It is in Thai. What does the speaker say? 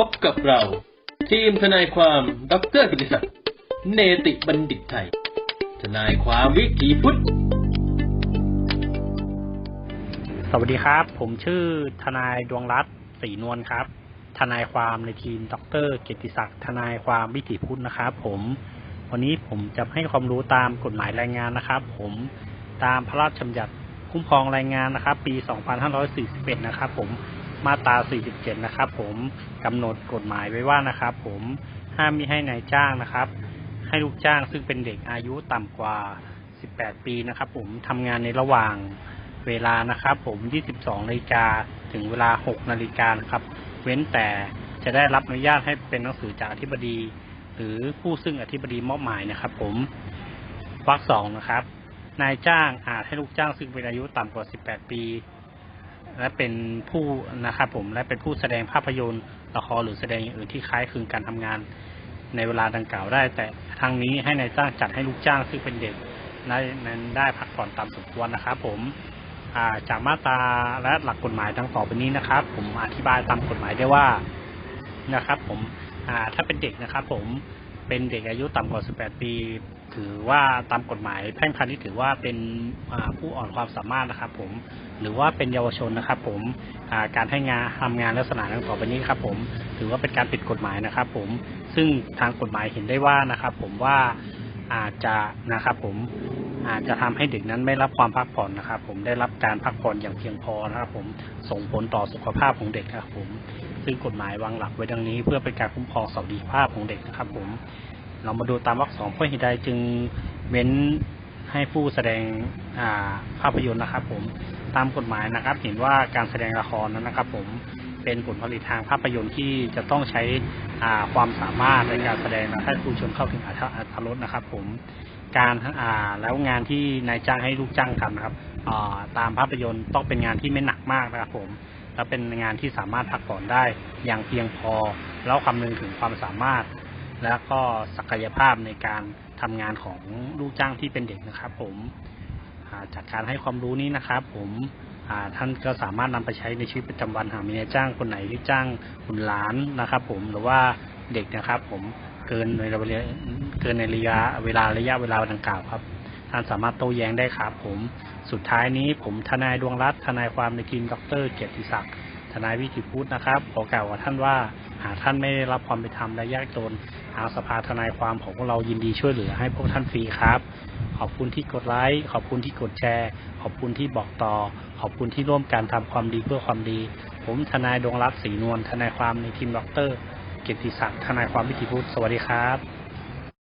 พบกับเรา ทีมทนายความดรกิติศักดิ์เนติบัณฑิตไทย ทนายความวิถีพุทธ สวัสดีครับ ผมชื่อทนายดวงรัตน์ศรีนวลครับ ทนายความในทีมดรเกียรติศักดิ์ทนายความวิถีพุทธนะครับผมวันนี้ผมจะให้ความรู้ตามกฎหมายแรงงานนะครับ ผมตามพระราชบัญญัติคุ้มครองแรงงานนะครับ ปี 2541 นะครับ ผม มาตรา 47 นะครับ ผมกำหนดกฎหมายไว้ว่านะครับ ผมห้ามมิให้นายจ้างนะครับ ให้ลูกจ้างซึ่งเป็นเด็กอายุต่ำกว่า 18 ปีนะครับ ผมทำงานในระหว่างเวลานะครับ ผม 22นาฬิกาถึงเวลา 6นาฬิกานะครับ เว้นแต่จะได้รับอนุญาตให้เป็นหนังสือจากอธิบดี หรือผู้ซึ่งอธิบดีมอบหมายนะครับ ผมวรรคสองนะครับ นายจ้างอาจให้ลูกจ้างซึ่งเป็นอายุต่ำกว่า 18 ปี และเป็นผู้นะครับผมและเป็นผู้แสดงภาพยนตร์ละครหรือแสดงอย่างอื่นที่คล้ายคลึงการทำงาน ในเวลาดังกล่าวได้ แต่ทั้งนี้ให้นายจ้างจัดให้ลูกจ้างซึ่งเป็นเด็กได้นั้นได้พักผ่อนตามสมควรนะครับผมาจากมาตราและหลักกฎหมายดังต่อไปนี้นะครับ ผมอธิบายตามกฎหมายได้ว่านะครับ ผมถ้าเป็นเด็กนะครับ ผม เป็นเด็กอายุต่ำกว่า 18 ปี ถือว่าตามกฎหมาย แพ่งพาณิชย์ถือว่าเป็นผู้อ่อนความสามารถนะครับ ผม หรือว่าเป็นเยาวชนนะครับ ผมการให้งานทำงานลักษณะดังต่อไปนี้ครับ ผม ถือว่าเป็นการผิดกฎหมายนะครับ ผม ซึ่งทางกฎหมายเห็นได้ว่านะครับ ผมว่าอาจจะนะครับผมอาจจะทำให้เด็กนั้นไม่รับความพักผ่อนนะครับ ผมได้รับการพักผ่อนอย่างเพียงพอนะครับ ผมส่งผลต่อสุขภาพของเด็กนะครับ ผม ซึ่งกฎหมายวางหลักไว้ดังนี้ เพื่อเป็นการคุ้มครองสวัสดิภาพของเด็กนะครับ ผม เรามาดูตามวรรคสองเพื่อเหตุใดจึงเว้นให้ผู้แสดงาภาพยนตร์นะครับ ผมตามกฎหมายนะครับ เห็นว่าการแสดงละครนั้นนะครับ ผมเป็นผลผลิตทางภาพยนตร์ที่จะต้องใช้ความสามารถในการแสดงและให้ผู้ชมเข้าถึงอรรถอรสนะครับ ผมการอ่าแล้วงานที่นายจ้างให้ลูกจ้างทำนะครับตามภาพยนตร์ต้องเป็นงานที่ไม่หนักมากนะครับ ผม และเป็นงานที่สามารถพักผ่อนได้อย่างเพียงพอ แล้วคำนึงถึงความสามารถ และก็ศักยภาพในการทำงานของลูกจ้างที่เป็นเด็กนะครับ ผมจากการให้ความรู้นี้นะครับ ผมท่านก็สามารถนำไปใช้ในชีวิตประจำวันหากมีนายจ้างคนไหนที่จ้างคุณหลานนะครับ ผมหรือว่าเด็กนะครับ ผมเกินในระยะเกินในระยะเวลาระยะเวลาดังกล่าวครับ ท่านสามารถโต้แย้งได้ครับผม สุดท้ายนี้ผมทนายดวงรัตน์ทนายความในทีมดรเกียรติศักดิ์ทนายวิจิตรพุทธนะครับขอกล่าวกับท่านว่า หากท่านไม่ได้รับความเป็นธรรมและยากจนทางสภาทนายความของเรายินดีช่วยเหลือให้พวกท่านฟรีครับ ขอบคุณที่กดไลค์ขอบคุณที่กดแชร์ ขอบคุณที่บอกต่อ ขอบคุณที่ร่วมกันทำความดีเพื่อความดี ผมทนายดวงรัตน์ศรีนวลทนายความในทีมดรเกียรติศักดิ์ทนายความวิถีพุทธสวัสดีครับ